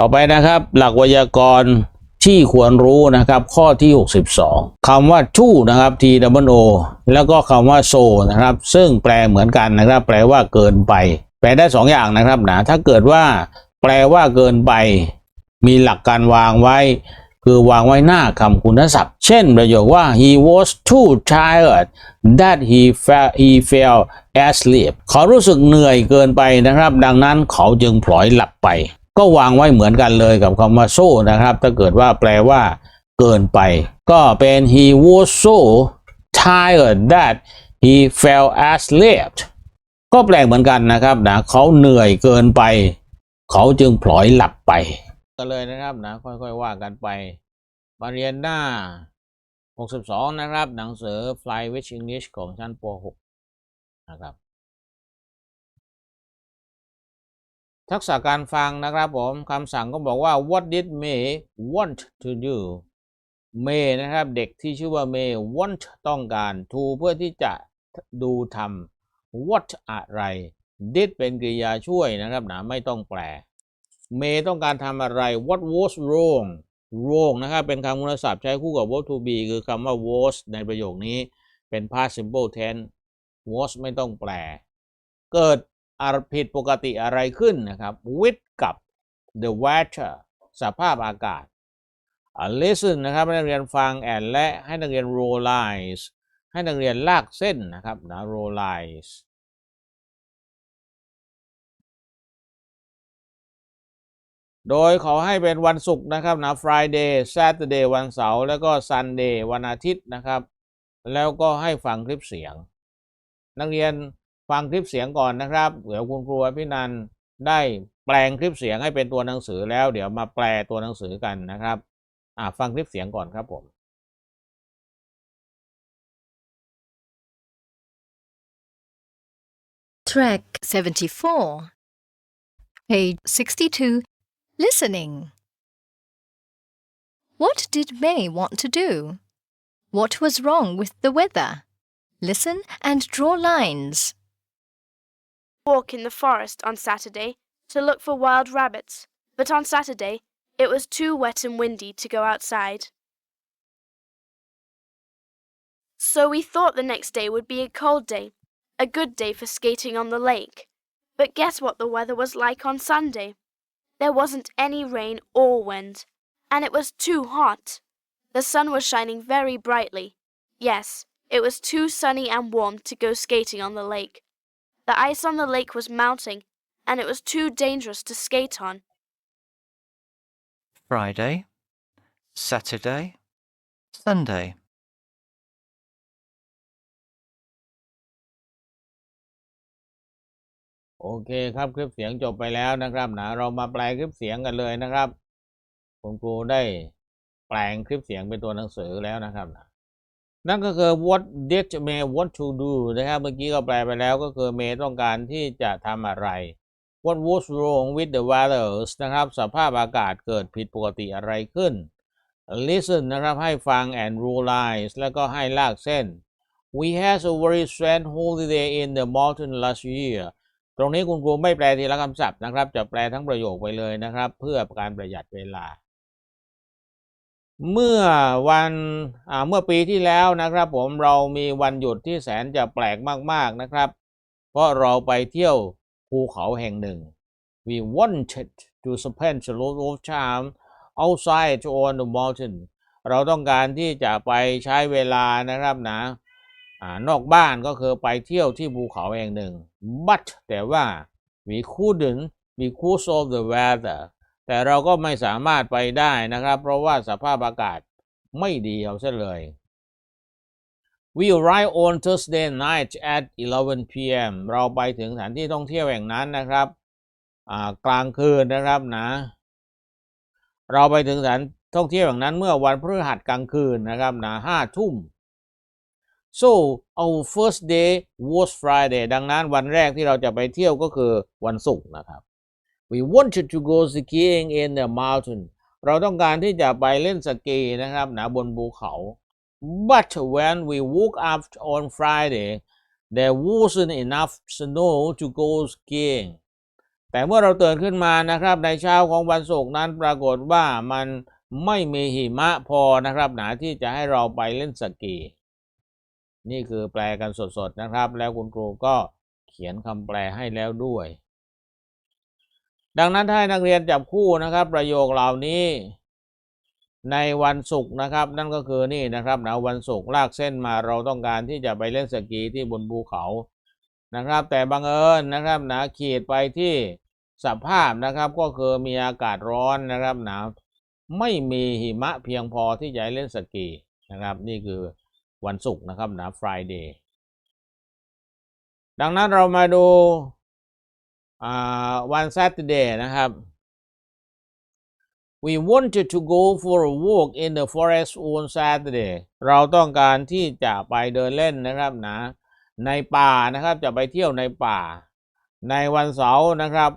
ต่อไปนะครับ หลักไวยากรณ์ที่ควรรู้นะครับ ข้อที่ 62คำว่า to นะครับ t w o แล้วก็คำว่า so นะครับ ซึ่งแปลเหมือนกันนะครับ แปลว่าเกินไป แปลได้สองอย่างนะครับนะถ้าเกิดว่า แปลว่าเกินไป มีหลักการวางไว้ คือวางไว้หน้าคำคุณศัพท์ เช่นประโยคว่า he was too tired that he fell he fell asleep เขารู้สึกเหนื่อยเกินไปนะครับ ดังนั้นเขาจึงพลอยหลับไป ก็วางไว้เหมือนกันเลยกับคำว่า so นะครับ ถ้าเกิดว่าแปลว่า เกินไป ก็เป็น he was so tired that he fell asleep ก็แปลเหมือนกันนะครับนะเขาเหนื่อยเกินไป เขาจึงพลอยหลับไป กันเลยนะครับนะค่อยๆว่ากันไปมาเรียนหน้า 62 นะครับ หนังสือ Fly with English ของชั้นป .6 นะครับ ทักษะการฟังนะครับผมคำสั่งก็บอกว่า what did May want to do May นะครับเด็กที่ชื่อว่า May want ต้องการ to เพื่อที่จะดูทำ what อะไร did เป็นกริยาช่วยนะครับนะไม่ต้องแปลเมย์ต้องการทำอะไร what was wrong wrong นะครับเป็นคำคุณศัพท์ใช้คู่กับ verb to be คือคำว่า was ในประโยคนี้เป็น past simple tense was ไม่ต้องแปล เกิด อะไรผิดปกติอะไรขึ้นนะครับ with กับ the weather สภาพอากาศ listen นะครับให้นักเรียนฟัง and และให้นักเรียน roll lines ให้นักเรียนลากเส้นนะครับนะ roll lines โดยขอให้เป็นวันศุกร์นะครับนะ Friday Saturday วันเสาร์แล้วก็ Sunday วันอาทิตย์นะครับ แล้วก็ให้ฟังคลิปเสียง นักเรียน ฟังคลิปเสียงก่อนนะครับเดี๋ยวคุณครูพี่นันได้แปลงคลิปเสียงให้เป็นตัวหนังสือแล้ว เดี๋ยวมาแปลตัวหนังสือกันนะครับอ่าฟังคลิปเสียงก่อนครับผม Track 74. Page 62. Listening. What did May want to do? What was wrong with the weather? Listen and draw lines. Walk in the forest on Saturday to look for wild rabbits, but on Saturday it was too wet and windy to go outside. So we thought the next day would be a cold day, a good day for skating on the lake. But guess what the weather was like on Sunday? There wasn't any rain or wind, and it was too hot. The sun was shining very brightly. Yes, it was too sunny and warm to go skating on the lake. The ice on the lake was melting, and it was too dangerous to skate on. Friday, Saturday, Sunday. โอเคครับคลิปเสียงจบไปแล้วนะครับนะเรามาแปลคลิปเสียงกันเลยนะครับ คุณครูได้แปลงคลิปเสียงเป็นตัวหนังสือแล้วนะครับนะ นั่นก็คือ what did May want to do นะครับ เมื่อกี้ก็แปลไปแล้วก็คือเมย์ต้องการที่จะทำอะไร what was wrong with the weather นะครับ สภาพอากาศเกิดผิดปกติอะไรขึ้น listen นะครับให้ฟัง and rule lines แล้วก็ให้ลากเส้น we had a very strange holiday in the mountain last year ตรงนี้คุณครูไม่แปลทีละคำศัพท์นะครับ จะแปลทั้งประโยคไปเลยนะครับ เพื่อการประหยัดเวลา เมื่อวันเมื่อปีที่แล้วนะครับผมเรามีวันหยุดที่แสนจะแปลกมากๆนะครับ เพราะเราไปเที่ยวภูเขาแห่งหนึ่ง we wanted to spend a lot of time outside on the mountain เราต้องการที่จะไปใช้เวลานะครับนะอ่านอกบ้านก็คือไปเที่ยวที่ภูเขาแห่งหนึ่ง but แต่ว่า we couldn't because of the weather แต่เราก็ไม่สามารถไปได้นะครับ เพราะว่าสภาพอากาศไม่ดีเอาซะเลย we arrived on Thursday night at 11 p.m. เราไปถึงสถานที่ท่องเที่ยวแห่งนั้นนะครับกลางคืนนะครับนะ เราไปถึงสถานท่องเที่ยวแห่งนั้นเมื่อวันพฤหัสกลางคืนนะครับนะห้าทุ่ม so our first day was Friday ดังนั้นวันแรกที่เราจะไปเที่ยวก็คือวันศุกร์นะครับ we wanted to go skiing in the mountain เราต้องการที่จะไปเล่นสกีนะครับนะบนภูเขา but when we woke up on Friday there wasn't enough snow to go skiing แต่เมื่อเราตื่นขึ้นมานะครับในเช้าของวันศุกร์นั้นปรากฏว่ามันไม่มีหิมะพอนะครับหนาที่จะให้เราไปเล่นสกี นี่คือแปลกันสดๆนะครับ แล้วคุณครูก็เขียนคำแปลให้แล้วด้วย ดังนั้นถ้านักเรียนจับคู่นะครับ ประโยคเหล่านี้ในวันศุกร์นะครับ นั่นก็คือนี่นะครับนะวันศุกร์ลากเส้นมาเราต้องการที่จะไปเล่นสกีที่บนภูเขานะครับ แต่บังเอิญนะครับนะขีดไปที่สภาพนะครับก็คือมีอากาศร้อนนะครับหนะไม่มีหิมะเพียงพอที่จะเล่นสกีนะครับ นี่คือวันศุกร์นะครับนะ Friday ดังนั้นเรามาดู วัน Saturday นะครับ We wanted to go for a walk in the forest on Saturday เราต้องการที่จะไปเดินเล่นนะครับนะในป่านะครับจะไปเที่ยวในป่า ในวันเสาร์นะครับ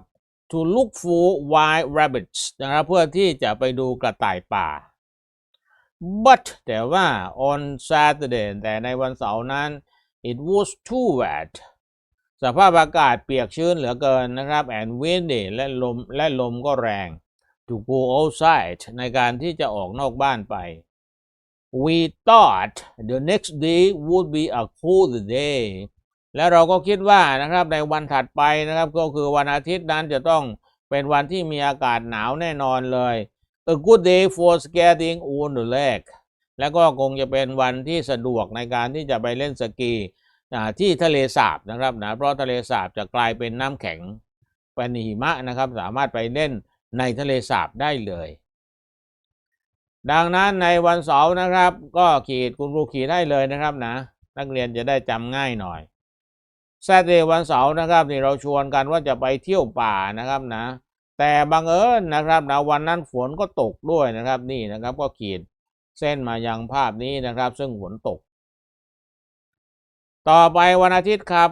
to look for wild rabbits นะครับเพื่อที่จะไปดูกระต่ายป่า but แต่ว่า on Saturday แต่ในวันเสาร์นั้น it was too wet สภาพอากาศเปียกชื้นเหลือเกินนะครับ and windy และลมและลมก็แรง to go outside ในการที่จะออกนอกบ้านไป we thought the next day would be a cool day แล้วเราก็คิดว่านะครับในวันถัดไปนะครับก็คือวันอาทิตย์นั้นจะต้องเป็นวันที่มีอากาศหนาวแน่นอนเลย a good day for skating on the lake แล้วก็คงจะเป็นวันที่สะดวกในการที่จะไปเล่นสกี อ่าที่ทะเลสาบนะครับนะเพราะทะเลสาบจะกลายเป็นน้ำแข็งเป็นหิมะนะครับ สามารถไปเล่นในทะเลสาบได้เลย ดังนั้นในวันเสาร์นะครับ ก็ขีดคุณครูขีดได้เลยนะครับนะ นักเรียนจะได้จำง่ายหน่อยแซดเดย์วันเสาร์นะครับนี่เราชวนกันว่าจะไปเที่ยวป่านะครับนะ แต่บังเอิญนะครับนะวันนั้นฝนก็ตกด้วยนะครับนี่นะครับก็ขีดเส้นมายังภาพนี้นะครับ ซึ่งฝนตก ต่อไปวันอาทิตย์ครับ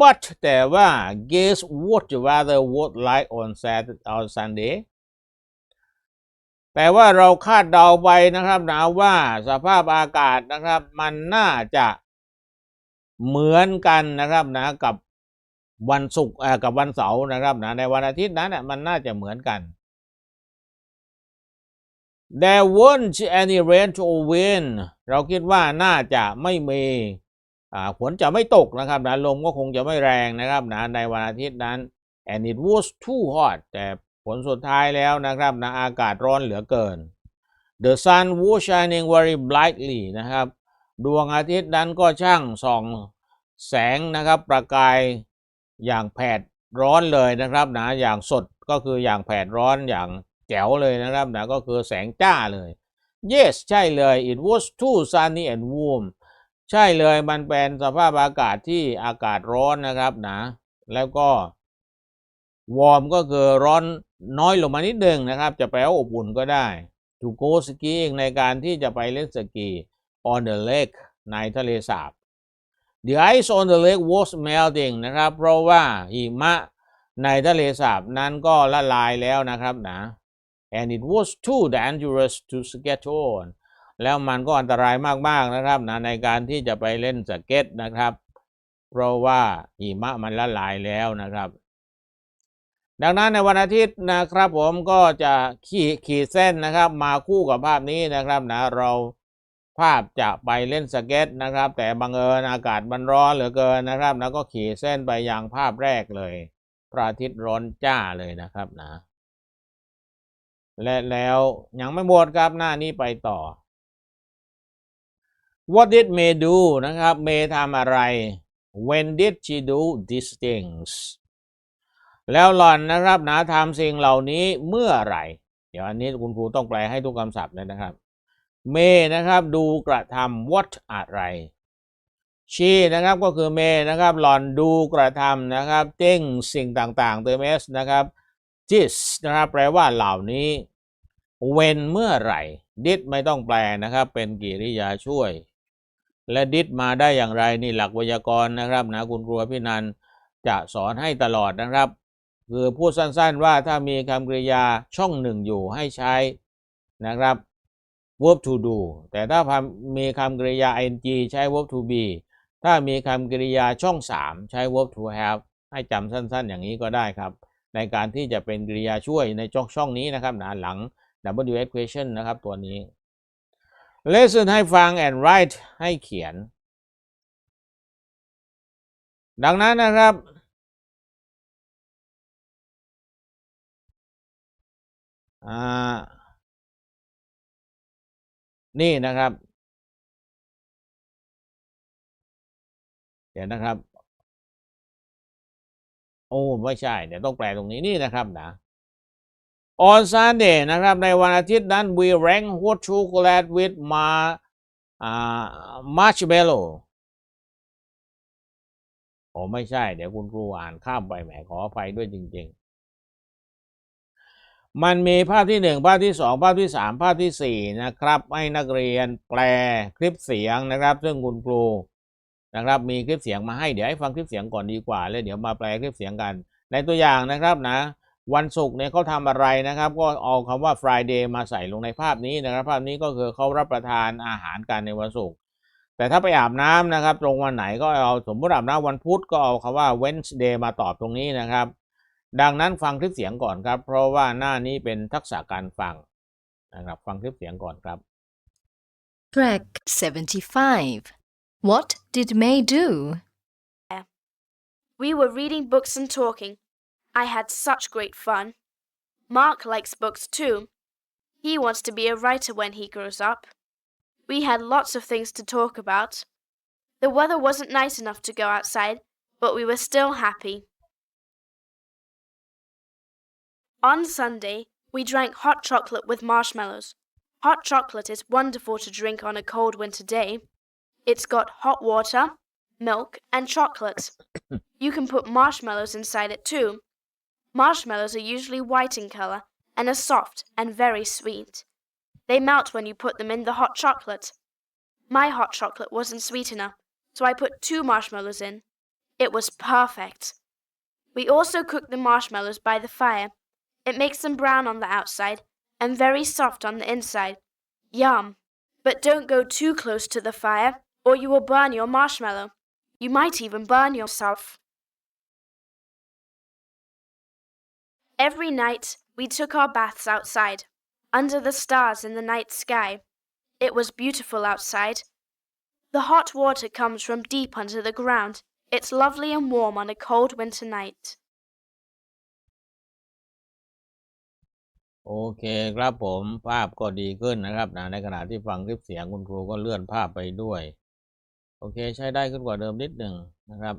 but แต่ว่า guess what the weather was like on Saturday on Sunday แต่ว่าเราคาดเดาไปนะครับนะว่าสภาพอากาศนะครับ มันน่าจะเหมือนกันนะครับนะกับวันศุกร์กับวันเสาร์นะครับนะในวันอาทิตย์นั้นนะมันน่าจะเหมือนกัน There weren't any rain or wind เราคิดว่าน่าจะไม่มีฝนจะไม่ตกนะครับนะลมก็คงจะไม่แรงนะครับนะในวันอาทิตย์นั้น and it was too hot แต่ผลสุดท้ายแล้วนะครับนะอากาศร้อนเหลือเกิน The sun was shining very brightly นะครับ ดวงอาทิตย์นั้นก็ช่างส่องแสงนะครับ ประกายอย่างแผดร้อนเลยนะครับนะอย่างสดก็คืออย่างแผดร้อนอย่าง แจ๋วเลยนะครับนะก็คือแสงจ้าเลย yes ใช่เลย it was too sunny and warm ใช่เลยมันเป็นสภาพอากาศที่อากาศร้อนนะครับนะแล้วก็ warm ก็คือร้อนน้อยลงมานิดนึงนะครับ จะแปลว่าอบอุ่นก็ได้ to go skiing ในการที่จะไปเล่นสกี on the lake ในทะเลสาบ The ice on the lake was melting นะครับ เพราะว่าหิมะในทะเลสาบนั้นก็ละลายแล้วนะครับนะ and it was too dangerous to skate on แล้วมันก็อันตรายมาก ๆ นะครับนะในการที่จะไปเล่นสเก็ตนะครับ เพราะว่าหิมะมันละลายแล้วนะครับ ดังนั้นในวันอาทิตย์นะครับผมก็จะขีดขีดเส้นนะครับ มาคู่กับภาพนี้นะครับนะเราภาพจะไปเล่นสเก็ตนะครับ แต่บังเอิญอากาศมันร้อนเหลือเกินนะครับ แล้วก็ขีดเส้นไปยังภาพแรกเลยพระอาทิตย์ร้อนจ้าเลยนะครับนะ และแล้วยังไม่หมดครับหน้านี้ไปต่อ What did May do นะครับ May ทำอะไร When did she do these things แล้วหล่อนนะครับนะทำสิ่งเหล่านี้เมื่อไหร่ เดี๋ยวอันนี้คุณครูต้องแปลให้ทุกคำศัพท์เลยนะครับ เมนะครับดูกระทำ what อะไร she นะครับก็คือเมนะครับหล่อนดูกระทำนะครับเจ้งสิ่งต่างๆเติม s นะครับ this นะครับแปลว่าเหล่านี้ when เมื่อไหร่ did ไม่ต้องแปลนะครับ เป็นกริยาช่วย และ did มาได้อย่างไรนี่หลักไวยากรณ์นะครับนะคุณครูพี่นันจะสอนให้ตลอดนะครับ คือพูดสั้นๆว่าถ้ามีคำกริยาช่องหนึ่งอยู่ให้ใช้นะครับ verb to do แต่ถ้ามีคำกริยา ing ใช้ verb to be ถ้ามีคำกริยาช่องสามใช้ verb to have ให้จำสั้นๆ อย่างนี้ก็ได้ครับ ในการที่จะเป็นกริยาช่วยในช่องช่องนี้นะครับนะหลัง WH question นะครับตัวนี้ listen ให้ฟัง and write ให้เขียน ดังนั้นนะครับอ่านี่นะครับ เดี๋ยวนะครับ โอ้ไม่ใช่เดี๋ยวต้องแปลตรงนี้นี่นะครับนะ on Sunday นะครับ ในวันอาทิตย์นั้น we rank hot chocolate with ma อ่า marshmallow โอ้ไม่ใช่ เดี๋ยวคุณครูอ่านข้ามไปแหมขออภัยด้วยจริง ๆ มันมีภาพที่หนึ่งภาพที่สองภาพที่สามภาพที่สี่นะครับ ให้นักเรียนแปลคลิปเสียงนะครับ ซึ่งคุณครู นะครับ มีคลิปเสียงมาให้เดี๋ยวให้ฟังคลิปเสียงก่อนดีกว่า แล้วเดี๋ยวมาแปลคลิปเสียงกัน ในตัวอย่างนะครับนะ วันศุกร์เนี่ยเขาทำอะไรนะครับ ก็เอาคำว่า Friday มาใส่ลงในภาพนี้นะครับ ภาพนี้ก็คือเขารับประทานอาหารกันในวันศุกร์แต่ถ้าไปอาบน้ำนะครับ ตรงวันไหนก็เอาสมมติอาบน้ำวันพุธก็เอาคำว่า Wednesday มาตอบตรงนี้นะครับ ดังนั้นฟังคลิปเสียงก่อนครับ เพราะว่าหน้านี้เป็นทักษะการฟังนะครับฟังคลิปเสียงก่อนครับ Track 75. What did May do? We were reading books and talking. I had such great fun. Mark likes books too. He wants to be a writer when he grows up. We had lots of things to talk about. The weather wasn't nice enough to go outside, but we were still happy. On Sunday, we drank hot chocolate with marshmallows. Hot chocolate is wonderful to drink on a cold winter day. It's got hot water, milk, and chocolate. you can put marshmallows inside it too. Marshmallows are usually white in color and are soft and very sweet. They melt when you put them in the hot chocolate. My hot chocolate wasn't sweet enough, so I put two marshmallows in. It was perfect. We also cook the marshmallows by the fire. It makes them brown on the outside and very soft on the inside. Yum! But don't go too close to the fire, or you will burn your marshmallow. You might even burn yourself. Every night we took our baths outside, under the stars in the night sky. It was beautiful outside. The hot water comes from deep under the ground. It's lovely and warm on a cold winter night. โอเคครับผมภาพก็ดีขึ้นนะครับนะในขณะที่ฟังคลิปเสียงคุณครูก็เลื่อนภาพไปด้วย โอเคใช้ได้ขึ้นกว่าเดิมนิดหนึ่งนะครับ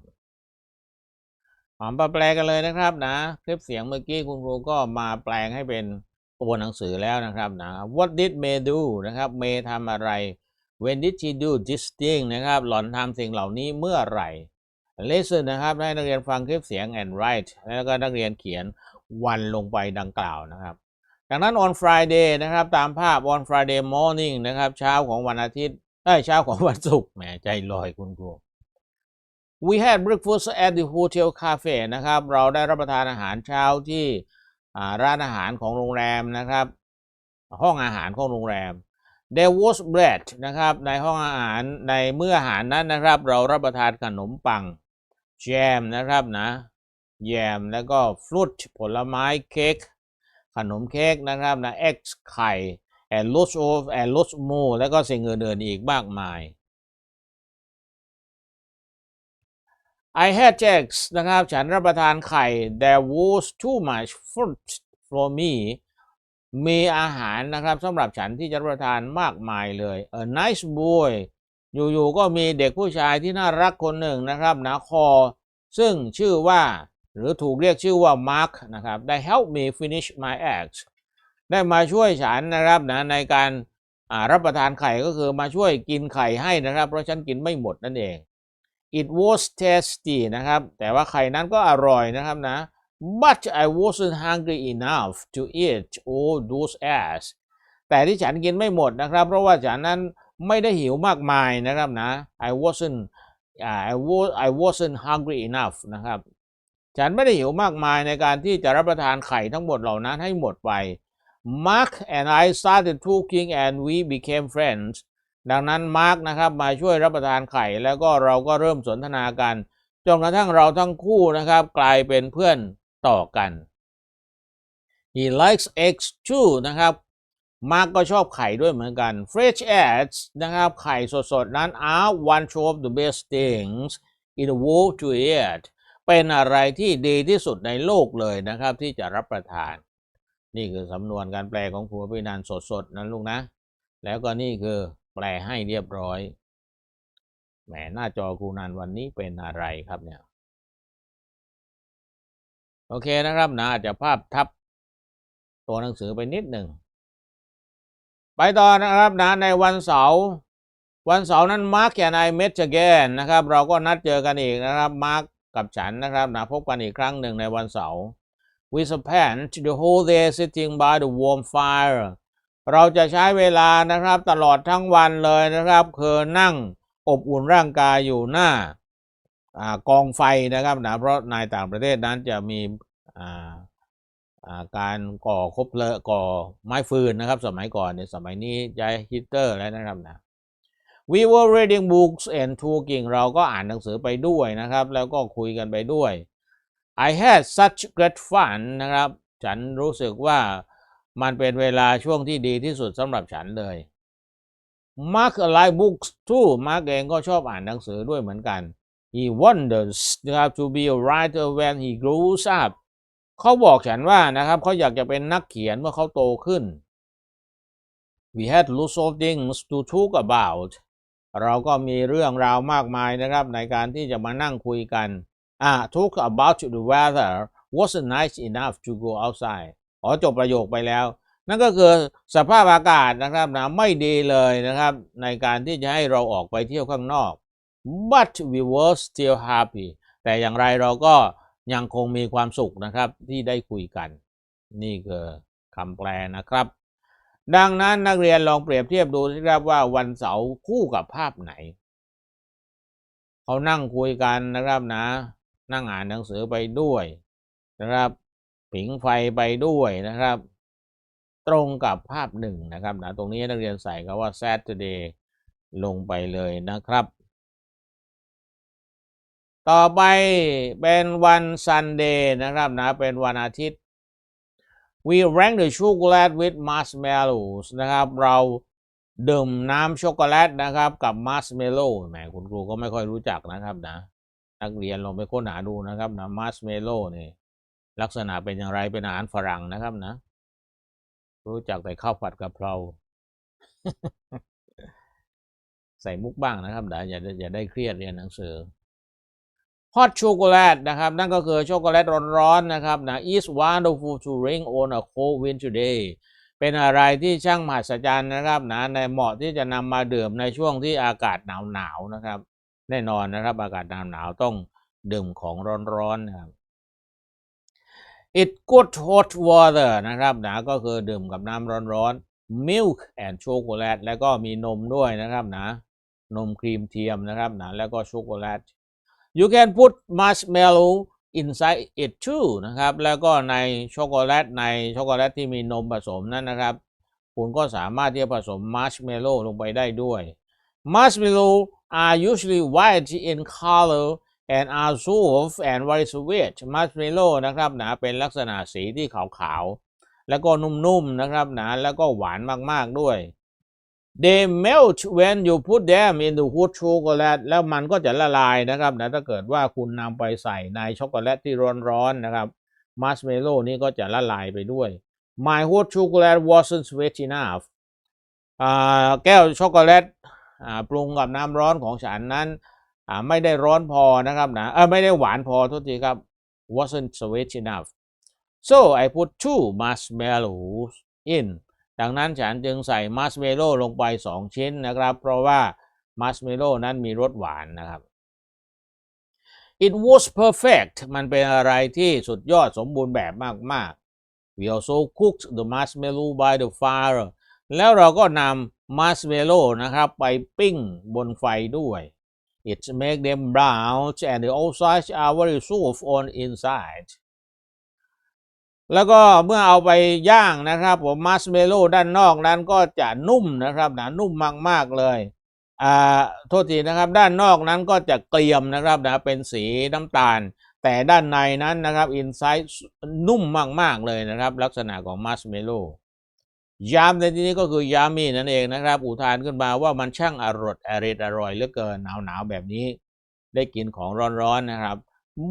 หอมมาแปลกันเลยนะครับนะ คลิปเสียงเมื่อกี้คุณครูก็มาแปลงให้เป็นตัวหนังสือแล้วนะครับนะ What did May do นะครับ May ทำอะไร When did she do this thing นะครับหล่อนทำสิ่งเหล่านี้เมื่อไหร่ Listen นะครับให้นักเรียนฟังคลิปเสียง and write แล้วก็นักเรียนเขียนวันลงไปดังกล่าวนะครับดังนั้น on Friday นะครับตามภาพ on Friday morning นะครับเช้าของวันอาทิตย์ ได้ยเช้าของวันศุกร์แหมใจลอยคุณครู We had breakfast at the hotel cafe นะครับ เราได้รับประทานอาหารเช้าที่ร้านอาหารของโรงแรมนะครับ ห้องอาหารของโรงแรม There was bread นะครับ ในห้องอาหารในเมื่ออาหารนั้นนะครับ เรารับประทานขนมปัง jam นะครับนะแยมแล้วก็ฟรุตผลไม้เค้กขนมเค้กนะครับนะ eggs ไข่ and lots of and lots more แล้วก็สิ่งอื่นๆอีกมากมาย I had eggs นะครับ ฉันรับประทานไข่ there was too much fruit for me มีอาหารนะครับสำหรับฉันที่จะรับประทานมากมายเลย a nice boy อยู่ๆก็มีเด็กผู้ชายที่น่ารักคนหนึ่งนะครับนะคอ ซึ่งชื่อว่า หรือถูกเรียกชื่อว่ามาร์คนะครับ ได้ help me finish my eggs ได้มาช่วยฉันนะครับนะในการรับประทานไข่ก็คือมาช่วยกินไข่ให้นะครับ เพราะฉันกินไม่หมดนั่นเอง it was tasty นะครับ แต่ว่าไข่นั้นก็อร่อยนะครับนะ but I wasn't hungry enough to eat all those eggs แต่ที่ฉันกินไม่หมดนะครับ เพราะว่าฉันนั้นไม่ได้หิวมากมายนะครับนะ I wasn't I was I wasn't hungry enough นะครับ ฉันไม่ได้หิวมากมายในการที่จะรับประทานไข่ทั้งหมดเหล่านั้นให้หมดไป Mark and I started talking and we became friends ดังนั้นมาร์กนะครับมาช่วยรับประทานไข่ แล้วก็เราก็เริ่มสนทนากันจนกระทั่งเราทั้งคู่นะครับ กลายเป็นเพื่อนต่อกัน he likes eggs too นะครับมาร์กก็ชอบไข่ด้วยเหมือนกัน fresh eggs นะครับไข่สดๆ นั้น are one of the best things in the world to eat เป็นอะไรที่ดีที่สุดในโลกเลยนะครับที่จะรับประทาน นี่คือสำนวนการแปลของครูพินันสดๆนั้นลูกนะ แล้วก็นี่คือแปลให้เรียบร้อย แหมหน้าจอครูนันวันนี้เป็นอะไรครับเนี่ย โอเคนะครับนะอาจจะภาพทับตัวหนังสือไปนิดหนึ่ง ไปต่อนะครับนะในวันเสาร์วันเสาร์นั้นมาร์กแอนไอเมทเกนนะครับ เราก็นัดเจอกันอีกนะครับมาร์กกับฉันนะครับนะพบกันอีกครั้งหนึ่งในวันเสาร์ we spent the whole day sitting by the warm fire เราจะใช้เวลานะครับตลอดทั้งวันเลยนะครับ คือนั่งอบอุ่นร่างกายอยู่หน้าอกองไฟนะครับนะเพราะในต่างประเทศนั้นจะมีการก่อคบเลิงก่อไม้ฟืนนะครับ สมัยก่อนในยสมัยนี้ใช้ฮีเตอร์แล้วนะครับนะ we were reading books and talking เราก็อ่านหนังสือไปด้วยนะครับ แล้วก็คุยกันไปด้วย I had such great fun นะครับ ฉันรู้สึกว่ามันเป็นเวลาช่วงที่ดีที่สุดสำหรับฉันเลย Mark like books too Mark เองก็ชอบอ่านหนังสือด้วยเหมือนกัน He wonders นะครับ to be a writer when he grows up เขาบอกฉันว่านะครับเขาอยากจะเป็นนักเขียนเมื่อเขาโตขึ้น We had lots of things to talk about เราก็มีเรื่องราวมากมายนะครับในการที่จะมานั่งคุยกัน อ่า talk about the weather wasn't nice enough to go outside อ๋อจบประโยคไปแล้ว นั่นก็คือสภาพอากาศนะครับนะไม่ดีเลยนะครับ ในการที่จะให้เราออกไปเที่ยวข้างนอก but we were still happy แต่อย่างไรเราก็ยังคงมีความสุขนะครับที่ได้คุยกัน นี่คือคำแปลนะครับ ดังนั้นนักเรียนลองเปรียบเทียบดูสิครับว่าวันเสาร์คู่กับภาพไหน เขานั่งคุยกันนะครับนะ นั่งอ่านหนังสือไปด้วยนะครับผิงไฟไปด้วยนะครับ ตรงกับภาพหนึ่งนะครับนะตรงนี้นักเรียนใส่คำว่า Saturday ลงไปเลยนะครับ ต่อไปเป็นวัน Sunday นะครับนะเป็นวันอาทิตย์ we rank the chocolate with marshmallows นะครับ เราดื่มน้ำช็อกโกแลตนะครับกับ marshmallow แหมคุณครูก็ไม่ค่อยรู้จักนะครับนะ นักเรียนลองไปค้นหาดูนะครับนะ marshmallow นี่ลักษณะเป็นอย่างไรเป็นอาหารฝรั่งนะครับนะ รู้จักแต่ข้าวผัดกะเพราใส่มุกบ้างนะครับเดี๋ยวอย่าอย่าได้เครียดเรียนหนังสือ hot chocolate นะครับ นั่นก็คือช็อกโกแลตร้อนๆนะครับนะ is wonderful to drink on a cold winter day เป็นอะไรที่ช่างมหัศจรรย์นะครับนะในเหมาะที่จะนำมาดื่มในช่วงที่อากาศหนาวๆนะครับ แน่นอนนะครับ อากาศหนาวๆต้องดื่มของร้อนๆนะครับ it good hot water นะครับนะก็คือดื่มกับน้ำร้อนๆ milk and chocolate แล้วก็มีนมด้วยนะครับนะนมครีมเทียมนะครับนะแล้วก็ช็อกโกแลต you can put marshmallow inside it too นะครับ แล้วก็ในช็อกโกแลตในช็อกโกแลตที่มีนมผสมนั้นนะครับ คุณก็สามารถที่จะผสมมาร์ชเมลโล่ลงไปได้ด้วย marshmallow are usually white in color and are soft and very sweet marshmallow นะครับนะเป็นลักษณะสีที่ขาวๆ แล้วก็นุ่มๆนะครับนะแล้วก็หวานมากๆด้วย they melt when you put them in the hot chocolate แล้วมันก็จะละลายนะครับนะถ้าเกิดว่าคุณนำไปใส่ในช็อกโกแลตที่ร้อนๆนะครับมาร์ชเมลโล่นี่ก็จะละลายไปด้วย my hot chocolate wasn't sweet enough แก้วช็อกโกแลต ปรุงกับน้ำร้อนของฉันนั้นไม่ได้ร้อนพอนะครับนะไม่ได้หวานพอโทุกทีครับ wasn't sweet enough so I put two marshmallows in ดังนั้นฉันจึงใส่มัสเมโล่ลงไป 2 ชิ้นนะครับ เพราะว่ามัสเมโล่นั้นมีรสหวานนะครับ it was perfect มันเป็นอะไรที่สุดยอดสมบูรณ์แบบมาก ๆ we also cooked the marshmallow by the fire แล้วเราก็นำมัสเมโลนะครับไปปิ้งบนไฟด้วย it make them brown and the outside are very soft on inside แล้วก็เมื่อเอาไปย่างนะครับผมมัสเมโลด้านนอกนั้นก็จะนุ่มนะครับนะนุ่มมากๆเลยอ่าโทษทีนะครับ ด้านนอกนั้นก็จะเกรียมนะครับนะเป็นสีน้ำตาล แต่ด้านในนั้นนะครับอินไซด์นุ่มมากๆเลยนะครับ ลักษณะของมัสเมโล ยามในที่นี้ก็คือยามีนั่นเองนะครับ อุทานขึ้นมาว่ามันช่างอร่อยอร่อยอร่อยเหลือเกินหนาวๆแบบนี้ ได้กินของร้อนๆนะครับ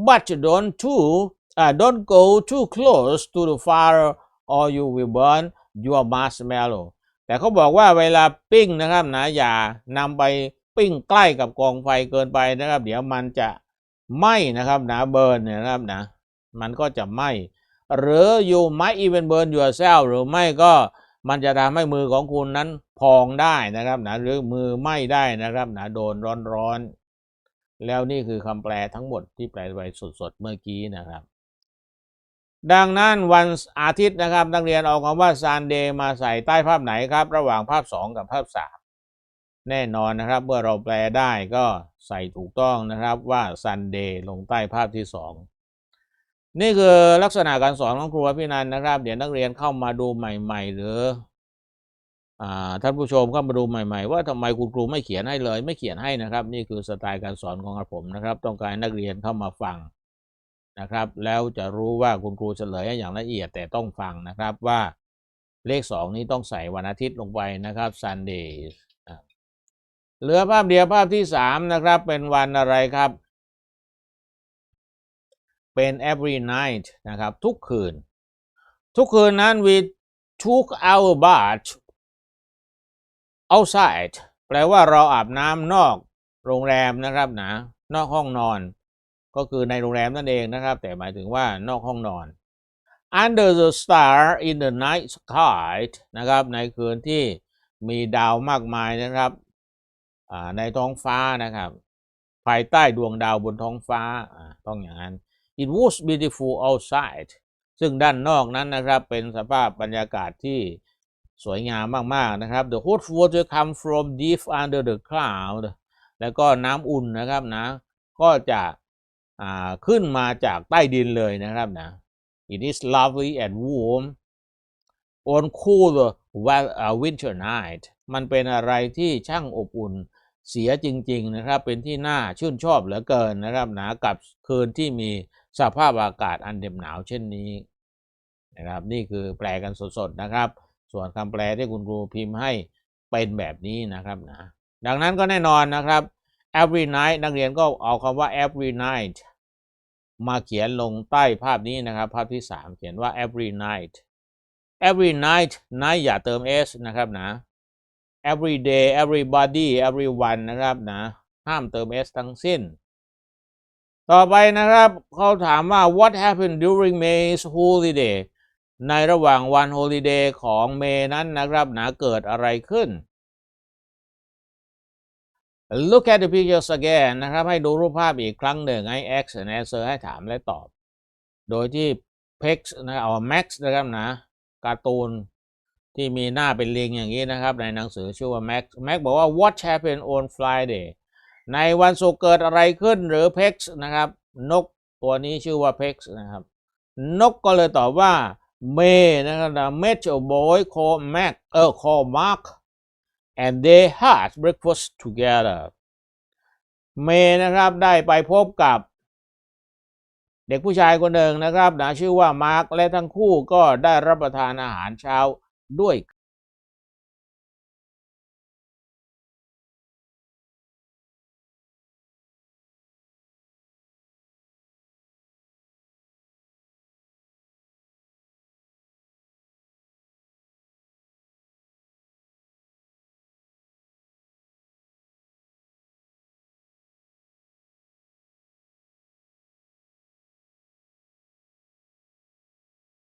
but don't too uh, don't go too close to the fire or you will burn your marshmallow แต่เขาบอกว่าเวลาปิ้งนะครับนะอย่านำไปปิ้งใกล้กับกองไฟเกินไปนะครับ เดี๋ยวมันจะไหม้นะครับนะเบิร์นเนี่ยนะครับนะมันก็จะไหม้หรือ you might even burn yourself หรือไม่ก็ มันจะทำให้มือของคุณนั้นพองได้นะครับนะหรือมือไหม้ได้นะครับนะโดนร้อนๆแล้วนี่คือคำแปลทั้งหมดที่แปลไปสดๆเมื่อกี้นะครับ ดังนั้นวันอาทิตย์นะครับ นักเรียนเอาคำว่า Sunday มาใส่ใต้ภาพไหนครับ ระหว่างภาพ 2 กับภาพ 3 แน่นอนนะครับ เมื่อเราแปลได้ก็ใส่ถูกต้องนะครับว่า Sunday ลงใต้ภาพที่ 2 นี่คือลักษณะการสอนของครูพี่นันนะครับ เดี๋ยวนักเรียนเข้ามาดูใหม่ ๆ หรืออ่าท่านผู้ชมเข้ามาดูใหม่ ๆ ว่าทำไมคุณครูไม่เขียนให้เลย ไม่เขียนให้นะครับ นี่คือสไตล์การสอนของผมนะครับ ต้องการนักเรียนเข้ามาฟังนะครับ แล้วจะรู้ว่าคุณครูเฉลยอย่างละเอียดแต่ต้องฟังนะครับว่าเลขสองนี้ต้องใส่วันอาทิตย์ลงไปนะครับ Sunday เหลือภาพเดียวภาพที่สามนะครับ เป็นวันอะไรครับ เป็น every night นะครับ ทุกคืน ทุกคืนนั้น we took our bath outside แปลว่าเราอาบน้ำนอกโรงแรมนะครับนะ นอกห้องนอน ก็คือในโรงแรมนั่นเองนะครับ แต่หมายถึงว่านอกห้องนอน under the star in the night sky นะครับ ในคืนที่มีดาวมากมายนะครับในท้องฟ้านะครับ ภายใต้ดวงดาวบนท้องฟ้าต้องอย่างนั้น it was beautiful outside ซึ่งด้านนอกนั้นนะครับเป็นสภาพบรรยากาศที่สวยงามมาก ๆ นะครับ the hot water come from deep under the cloud แล้วก็น้ำอุ่นนะครับนะ ก็จะขึ้นมาจากใต้ดินเลยนะครับนะ it is lovely and warm on cool winter night มันเป็นอะไรที่ช่างอบอุ่นเสียจริง ๆ นะครับ เป็นที่น่าชื่นชอบเหลือเกินนะครับนะกับคืนที่มี สภาพอากาศอันเด็บหนาวเช่นนี้นะครับ นี่คือแปลกันสดๆนะครับ ส่วนคำแปลที่คุณครูพิมพ์ให้เป็นแบบนี้นะครับนะดังนั้นก็แน่นอนนะครับ every night นักเรียนก็เอาคำว่า every night มาเขียนลงใต้ภาพนี้นะครับ ภาพที่ 3 เขียนว่า every night every night night อย่าเติม s นะครับนะ every day everybody everyone นะครับนะ ห้ามเติม s ทั้งสิ้น ต่อไปนะครับเขาถามว่า what happened during May's holiday ในระหว่างวัน holiday ของเมย์นั้นนะครับหนะเกิดอะไรขึ้น look at the pictures again นะครับ ให้ดูรูปภาพอีกครั้งหนึ่งให้ ask and answer ให้ถามและตอบ โดยที่ Pex นะเอา Max นะครับนะการ์ตูนที่มีหน้าเป็นลิงอย่างนี้นะครับ ในหนังสือชื่อว่า Max Max บอกว่า what happened on Friday ในวันศุกร์เกิดอะไรขึ้นหรือ Pex นะครับ นกตัวนี้ชื่อว่า Pex นะครับ นกก็เลยตอบว่า May นะครับนะ met a boy called Mac เออ called Mark and they had breakfast together เมนะครับได้ไปพบกับเด็กผู้ชายคนหนึ่งนะครับนะชื่อว่ามาร์คและทั้งคู่ก็ได้รับประทานอาหารเช้าด้วย